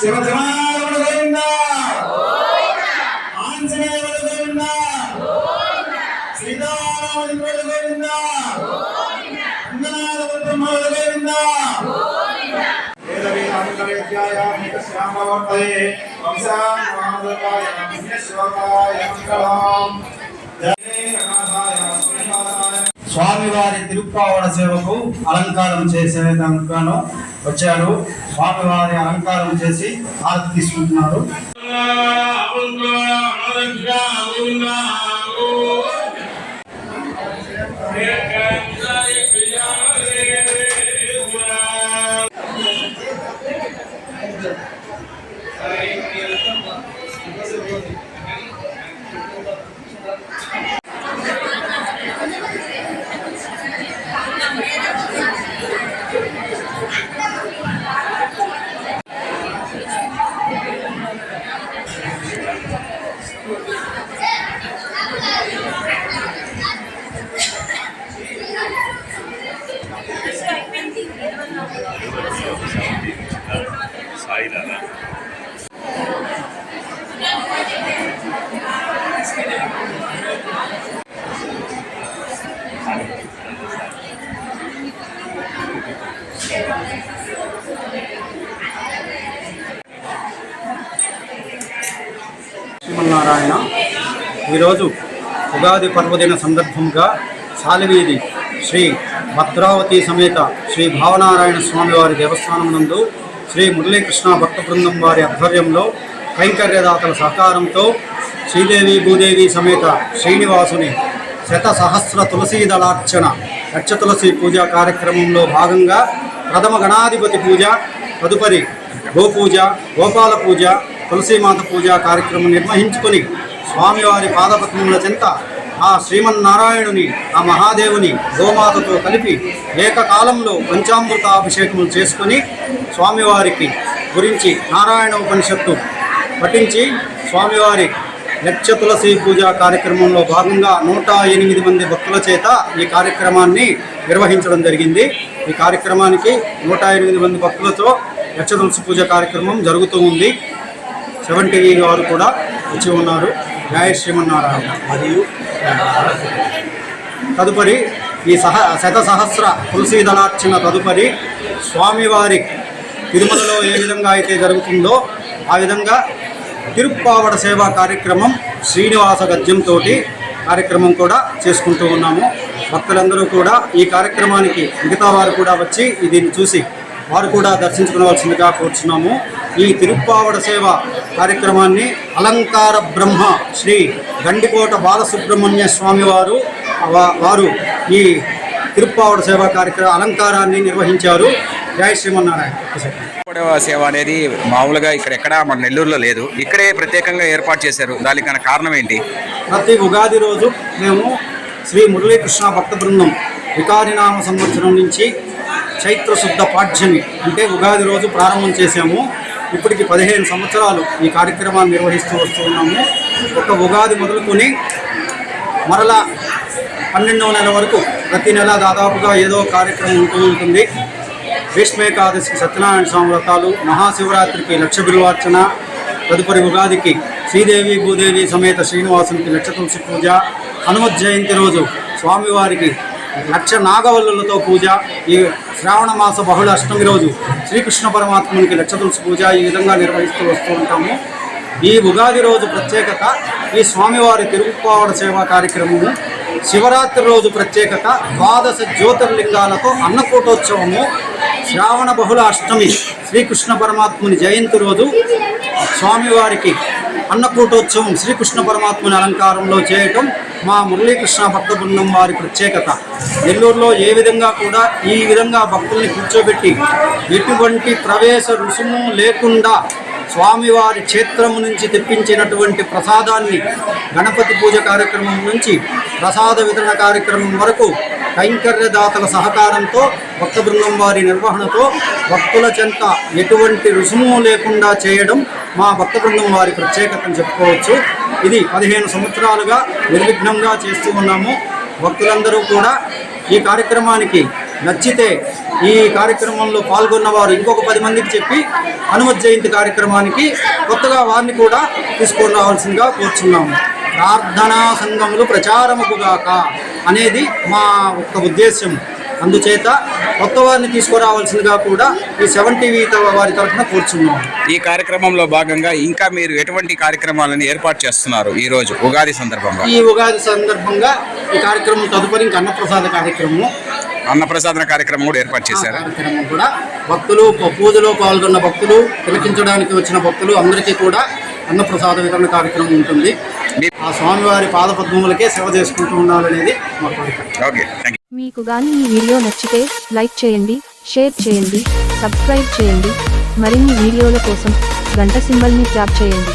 శివ జమానములు గోవింద! ఆంజనేయులు గోవింద! శ్రీరామచంద్రుడు గోవింద! అంగనాథ స్వామివారి తిరుప్పావడ సేవకు అలంకారం చేసే చేసేందుకు వచ్చారు స్వామివారి అలంకారం చేసి హారతి తీసుకుంటున్నారు. సాయినారా Thank you. నారాయణ. ఈరోజు ఉగాది పర్వదిన సందర్భంగా సాలివీధి శ్రీ భద్రావతి సమేత శ్రీ భావనారాయణ స్వామివారి దేవస్థానం నందు శ్రీ మురళీకృష్ణ భక్త బృందం వారి ఆధ్వర్యంలో కైంకర్యదాతల సహకారంతో శ్రీదేవి భూదేవి సమేత శ్రీనివాసుని శత సహస్ర తులసీదళార్చన లక్ష తులసి పూజ కార్యక్రమంలో భాగంగా ప్రథమ గణాధిపతి పూజ తదుపరి గోపూజ గోపాల పూజ తులసీమాత పూజ కార్యక్రమం నిర్వహించుకొని స్వామివారి పాదపద్మముల చెంత ఆ శ్రీమన్నారాయణుని ఆ మహాదేవుని గోమాతతో కలిపి ఏకకాలంలో పంచామృత అభిషేకములు చేసుకొని స్వామివారికి గురించి నారాయణ ఉపనిషత్తు పఠించి స్వామివారి లక్ష తులసి పూజ కార్యక్రమంలో భాగంగా నూట ఎనిమిది మంది భక్తుల చేత ఈ కార్యక్రమాన్ని నిర్వహించడం జరిగింది. ఈ కార్యక్రమానికి నూట ఎనిమిది మంది భక్తులతో లక్ష తులసి పూజ కార్యక్రమం జరుగుతూ ఉంది. సెవెన్ టీవీ వారు కూడా వచ్చి ఉన్నారు. జయ శ్రీమన్నారాయణ. మరియు తదుపరి ఈ సహ శత సహస్ర తులసీ దళార్చన తదుపరి స్వామివారి తిరుమలలో ఏ విధంగా అయితే జరుగుతుందో ఆ విధంగా తిరుప్పావడ సేవా కార్యక్రమం శ్రీనివాస గద్యంతో కార్యక్రమం కూడా చేసుకుంటూ ఉన్నాము. భక్తులందరూ కూడా ఈ కార్యక్రమానికి మిగతా వారు కూడా వచ్చి దీన్ని చూసి వారు కూడా దర్శించుకోవాల్సిందిగా కోరుచున్నాము. ఈ తిరుప్పావడ సేవ కార్యక్రమాన్ని అలంకార బ్రహ్మ శ్రీ గండికోట బాలసుబ్రహ్మణ్య స్వామి వారు వారు ఈ తిరుప్పావడ సేవ కార్యక్రమ అలంకారాన్ని నిర్వహించారు. జయ శ్రీమన్నారాయణ. సేవ అనేది మామూలుగా ఇక్కడ ఎక్కడ మన నెల్లూరులో లేదు. ఇక్కడే ప్రత్యేకంగా ఏర్పాటు చేశారు. దానికి కారణం ఏంటి? ప్రతి ఉగాది రోజు మేము శ్రీ మురళీకృష్ణ భక్త బృందం వికారినామ సంవత్సరం నుంచి చైత్ర శుద్ధ పాఠ్యమి అంటే ఉగాది రోజు ప్రారంభం చేశాము. ఇప్పటికి పదిహేను సంవత్సరాలు ఈ కార్యక్రమాన్ని నిర్వహిస్తూ వస్తూ ఉన్నాము. ఒక ఉగాది మొదలుకొని మరలా పన్నెండవ నెల వరకు ప్రతి నెల దాదాపుగా ఏదో కార్యక్రమం ఉంటూ ఉంటుంది. భీష్మేకాదశికి సత్యనారాయణ స్వామి వ్రతాలు మహాశివరాత్రికి లక్ష బిల్వార్చన తదుపరి ఉగాదికి శ్రీదేవి భూదేవి సమేత శ్రీనివాసునికి లక్ష తులసి పూజ హనుమత్ జయంతి రోజు స్వామివారికి లక్ష నాగవల్లులతో పూజ ఈ శ్రావణ మాస బహుళ అష్టమి రోజు శ్రీకృష్ణ పరమాత్మునికి లక్ష తులసి పూజ ఈ విధంగా నిర్వహిస్తూ వస్తూ ఉంటాము. ఈ ఉగాది రోజు ప్రత్యేకత ఈ స్వామివారి తిరుగుపావడ సేవా కార్యక్రమము. శివరాత్రి రోజు ప్రత్యేకత ద్వాదశ జ్యోతిర్లింగాలతో అన్నకూటోత్సవము. శ్రావణ బహుళ అష్టమి శ్రీకృష్ణ పరమాత్ముని జయంతి రోజు స్వామివారికి అన్నకూటోత్సవం శ్రీకృష్ణ పరమాత్మని అలంకారంలో చేయటం మా మురళీకృష్ణ భక్త బృందం వారి ప్రత్యేకత. నెల్లూరులో ఏ విధంగా కూడా ఈ విధంగా భక్తుల్ని కూర్చోబెట్టి ఎటువంటి ప్రవేశ రుసుము లేకుండా స్వామివారి క్షేత్రము నుంచి తెప్పించినటువంటి ప్రసాదాన్ని గణపతి పూజ కార్యక్రమం నుంచి ప్రసాద వితరణ కార్యక్రమం వరకు కైంకర్యదాతల సహకారంతో భక్త బృందం వారి నిర్వహణతో భక్తుల చెంత ఎటువంటి రుసుము లేకుండా చేయడం మా భక్త బృందం వారి ప్రత్యేకత అని చెప్పుకోవచ్చు. ఇది పదిహేను సంవత్సరాలుగా నిర్విఘ్నంగా చేస్తూ ఉన్నాము. భక్తులందరూ కూడా ఈ కార్యక్రమానికి నచ్చితే ఈ కార్యక్రమంలో పాల్గొన్న వారు ఇంకొక పది మందికి చెప్పి హనుమత్ జయంతి కార్యక్రమానికి కొత్తగా వారిని కూడా తీసుకొని రావాల్సిందిగా కోరుచున్నాము. ప్రార్థనా సంఘములు ప్రచారముగాక అనేది మా ఒక్క ఉద్దేశం అందుచేత కొత్త వారిని తీసుకురావాల్సిందిగా కూడా ఈ సెవెన్ టీవీ వారి తరఫున కోరుచున్నాము. ఈ కార్యక్రమంలో భాగంగా ఇంకా మీరు ఎటువంటి కార్యక్రమాలను ఏర్పాటు చేస్తున్నారు ఈ రోజు ఉగాది సందర్భంగా? ఈ ఉగాది సందర్భంగా ఈ కార్యక్రమం తదుపరి ఇంకా అన్నప్రసాద కార్యక్రమము. అన్నప్రసాదన కార్యక్రమం కూడా ఏర్పాటు చేశారు? కార్యక్రమం కూడా భక్తులు పూజలో పాల్గొన్న భక్తులు తిలకించడానికి వచ్చిన భక్తులు అందరికీ కూడా అన్నప్రసాద వితరణ కార్యక్రమం ఉంటుంది. ఆ స్వామివారి పాదపద్మములకే సేవ చేసుకుంటూ ఉండాలనేది మా కోరిక. మీకు గాని ఈ వీడియో నచ్చితే లైక్ చేయండి షేర్ చేయండి సబ్స్క్రైబ్ చేయండి. మరిన్ని వీడియోల కోసం గంట సింబల్ని ట్యాప్ చేయండి.